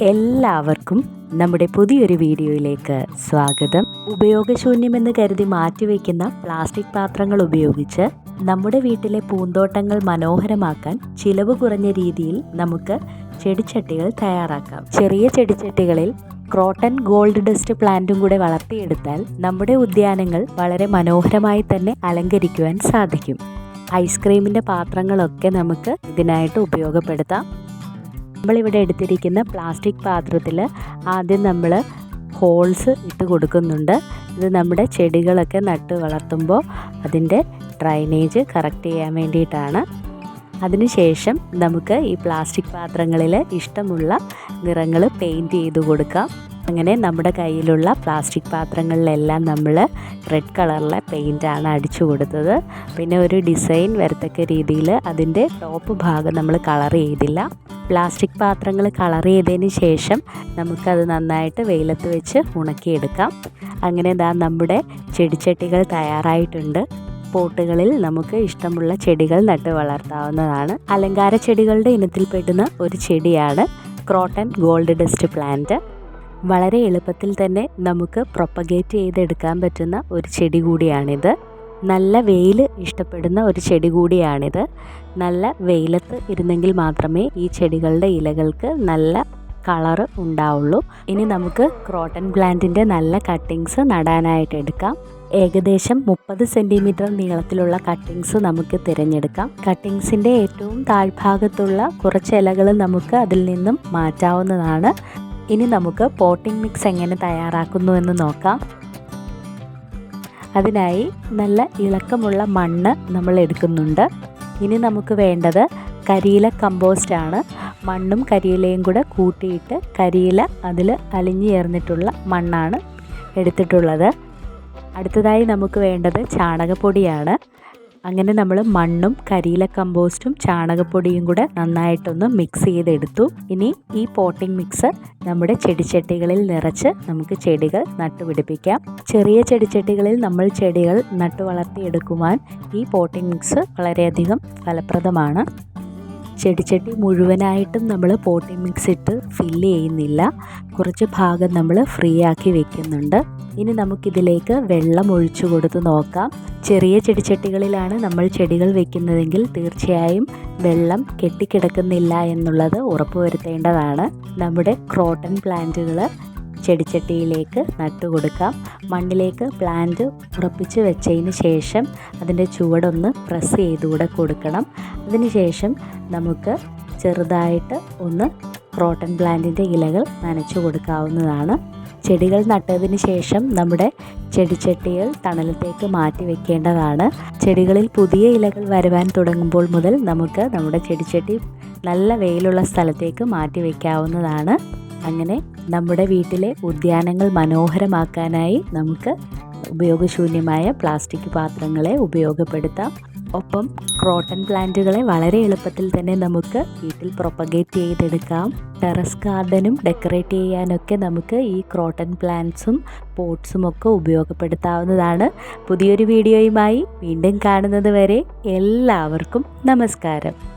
എല്ലാവർക്കും നമ്മുടെ പുതിയൊരു വീഡിയോയിലേക്ക് സ്വാഗതം. ഉപയോഗശൂന്യമെന്ന് കരുതി മാറ്റിവെക്കുന്ന പ്ലാസ്റ്റിക് പാത്രങ്ങൾ ഉപയോഗിച്ച് നമ്മുടെ വീട്ടിലെ പൂന്തോട്ടങ്ങൾ മനോഹരമാക്കാൻ ചിലവ് കുറഞ്ഞ രീതിയിൽ നമുക്ക് ചെടിച്ചട്ടികൾ തയ്യാറാക്കാം. ചെറിയ ചെടിച്ചട്ടികളിൽ ക്രോട്ടൺ ഗോൾഡ് ഡസ്റ്റ് പ്ലാന്റും കൂടെ വളർത്തിയെടുത്താൽ നമ്മുടെ ഉദ്യാനങ്ങൾ വളരെ മനോഹരമായി തന്നെ അലങ്കരിക്കുവാൻ സാധിക്കും. ഐസ്ക്രീമിന്റെ പാത്രങ്ങളൊക്കെ നമുക്ക് ഇതിനായിട്ട് ഉപയോഗപ്പെടുത്താം. നമ്മളിവിടെ എടുത്തിരിക്കുന്ന പ്ലാസ്റ്റിക് പാത്രത്തിൽ ആദ്യം നമ്മൾ ഹോൾസ് ഇട്ട് കൊടുക്കുന്നുണ്ട്. ഇത് നമ്മുടെ ചെടികളൊക്കെ നട്ട് വളർത്തുമ്പോൾ അതിന്റെ ഡ്രൈനേജ് കറക്റ്റ് ചെയ്യാൻ വേണ്ടിയിട്ടാണ്. അതിനുശേഷം നമുക്ക് ഈ പ്ലാസ്റ്റിക് പാത്രങ്ങളിൽ ഇഷ്ടമുള്ള നിറങ്ങൾ പെയിന്റ് ചെയ്ത് കൊടുക്കാം. അങ്ങനെ നമ്മുടെ കയ്യിലുള്ള പ്ലാസ്റ്റിക് പാത്രങ്ങളിലെല്ലാം നമ്മൾ റെഡ് കളറിലെ പെയിന്റാണ് അടിച്ചു കൊടുത്തത്. പിന്നെ ഒരു ഡിസൈൻ വരത്തക്ക രീതിയിൽ അതിന്റെ ടോപ്പ് ഭാഗം നമ്മൾ കളർ ചെയ്തില്ല. പ്ലാസ്റ്റിക് പാത്രങ്ങൾ കളർ ചെയ്തതിന് ശേഷം നമുക്കത് നന്നായിട്ട് വെയിലത്ത് വെച്ച് ഉണക്കിയെടുക്കാം. അങ്ങനെ ദാ നമ്മുടെ ചെടിച്ചട്ടികൾ തയ്യാറായിട്ടുണ്ട്. പോട്ടുകളിൽ നമുക്ക് ഇഷ്ടമുള്ള ചെടികൾ നട്ട് വളർത്താവുന്നതാണ്. അലങ്കാര ചെടികളുടെ ഇനത്തിൽപ്പെടുന്ന ഒരു ചെടിയാണ് ക്രോട്ടൺ ഗോൾഡ് ഡസ്റ്റ് പ്ലാന്റ് വളരെ എളുപ്പത്തിൽ തന്നെ നമുക്ക് പ്രൊപ്പഗേറ്റ് ചെയ്തെടുക്കാൻ പറ്റുന്ന ഒരു ചെടി കൂടിയാണിത്. നല്ല വെയിൽ ഇഷ്ടപ്പെടുന്ന ഒരു ചെടി കൂടിയാണിത്. നല്ല വെയിലത്ത് ഇരുന്നെങ്കിൽ മാത്രമേ ഈ ചെടികളുടെ ഇലകൾക്ക് നല്ല കളറ് ഉണ്ടാവുള്ളൂ. ഇനി നമുക്ക് ക്രോട്ടൺ പ്ലാന്റിന്റെ നല്ല കട്ടിങ്സ് നടാനായിട്ട് എടുക്കാം. ഏകദേശം മുപ്പത് സെന്റിമീറ്റർ നീളത്തിലുള്ള കട്ടിങ്സ് നമുക്ക് തിരഞ്ഞെടുക്കാം. കട്ടിങ്സിന്റെ ഏറ്റവും താഴ്ഭാഗത്തുള്ള കുറച്ച് ഇലകൾ നമുക്ക് അതിൽ നിന്നും മാറ്റാവുന്നതാണ്. ഇനി നമുക്ക് പോട്ടിംഗ് മിക്സ് എങ്ങനെ തയ്യാറാക്കുന്നു എന്ന് നോക്കാം. അതിനായി നല്ല ഇളക്കമുള്ള മണ്ണ് നമ്മൾ എടുക്കുന്നുണ്ട്. ഇനി നമുക്ക് വേണ്ടത് കരിയില കമ്പോസ്റ്റ് ആണ്. മണ്ണും കരിയിലയും കൂടെ കൂട്ടിയിട്ട് കരിയില അതിൽ അലിഞ്ഞു ചേർന്നിട്ടുള്ള മണ്ണാണ് എടുത്തിട്ടുള്ളത്. അടുത്തതായി നമുക്ക് വേണ്ടത് ചാണകപ്പൊടിയാണ്. അങ്ങനെ നമ്മൾ മണ്ണും കരിയില കമ്പോസ്റ്റും ചാണകപ്പൊടിയും കൂടെ നന്നായിട്ടൊന്ന് മിക്സ് ചെയ്തെടുത്തു. ഇനി ഈ പോട്ടിംഗ് മിക്സ് നമ്മുടെ ചെടിച്ചട്ടികളിൽ നിറച്ച് നമുക്ക് ചെടികൾ നട്ടുപിടിപ്പിക്കാം. ചെറിയ ചെടിച്ചട്ടികളിൽ നമ്മൾ ചെടികൾ നട്ടു വളർത്തിയെടുക്കുവാൻ ഈ പോട്ടിംഗ് മിക്സ് വളരെയധികം ഫലപ്രദമാണ്. ചെടിച്ചട്ടി മുഴുവനായിട്ടും നമ്മൾ പോട്ടി മിക്സ് ഇട്ട് ഫില്ല് ചെയ്യുന്നില്ല. കുറച്ച് ഭാഗം നമ്മൾ ഫ്രീ ആക്കി വെക്കുന്നുണ്ട്. ഇനി നമുക്കിതിലേക്ക് വെള്ളം ഒഴിച്ചു കൊടുത്ത് നോക്കാം. ചെറിയ ചെടിച്ചട്ടികളിലാണ് നമ്മൾ ചെടികൾ വെക്കുന്നതെങ്കിൽ തീർച്ചയായും വെള്ളം കെട്ടിക്കിടക്കുന്നില്ല എന്നുള്ളത് ഉറപ്പുവരുത്തേണ്ടതാണ്. നമ്മുടെ ക്രോട്ടൺ പ്ലാന്റുകൾ ചെടിച്ചട്ടിയിലേക്ക് നട്ടുകൊടുക്കാം. മണ്ണിലേക്ക് പ്ലാന്റ് ഉറപ്പിച്ച് വെച്ചതിന് ശേഷം അതിന്റെ ചുവടൊന്ന് പ്രസ് ചെയ്തുകൂടെ കൊടുക്കണം. അതിനുശേഷം നമുക്ക് ചെറുതായിട്ട് ഒന്ന് ക്രോട്ടൺ പ്ലാന്റിന്റെ ഇലകൾ നനച്ചു കൊടുക്കാവുന്നതാണ്. ചെടികൾ നട്ടതിന് ശേഷം നമ്മുടെ ചെടിച്ചട്ടികൾ തണലത്തേക്ക് മാറ്റി വെക്കേണ്ടതാണ്. ചെടികളിൽ പുതിയ ഇലകൾ വരുവാൻ തുടങ്ങുമ്പോൾ മുതൽ നമുക്ക് നമ്മുടെ ചെടിച്ചട്ടി നല്ല വെയിലുള്ള സ്ഥലത്തേക്ക് മാറ്റി വയ്ക്കാവുന്നതാണ് അങ്ങനെ നമ്മുടെ വീട്ടിലെ ഉദ്യാനങ്ങൾ മനോഹരമാക്കാനായി നമുക്ക് ഉപയോഗശൂന്യമായ പ്ലാസ്റ്റിക് പാത്രങ്ങളെ ഉപയോഗപ്പെടുത്താം. ഒപ്പം ക്രോട്ടൺ പ്ലാന്റുകളെ വളരെ എളുപ്പത്തിൽ തന്നെ നമുക്ക് വീട്ടിൽ പ്രൊപ്പഗേറ്റ് ചെയ്തെടുക്കാം. ടെറസ് ഗാർഡനും ഡെക്കറേറ്റ് ചെയ്യാനൊക്കെ നമുക്ക് ഈ ക്രോട്ടൺ പ്ലാന്റ്സും പോട്ട്സും ഒക്കെ ഉപയോഗപ്പെടുത്താവുന്നതാണ്. പുതിയൊരു വീഡിയോയുമായി വീണ്ടും കാണുന്നത് വരെ എല്ലാവർക്കും നമസ്കാരം.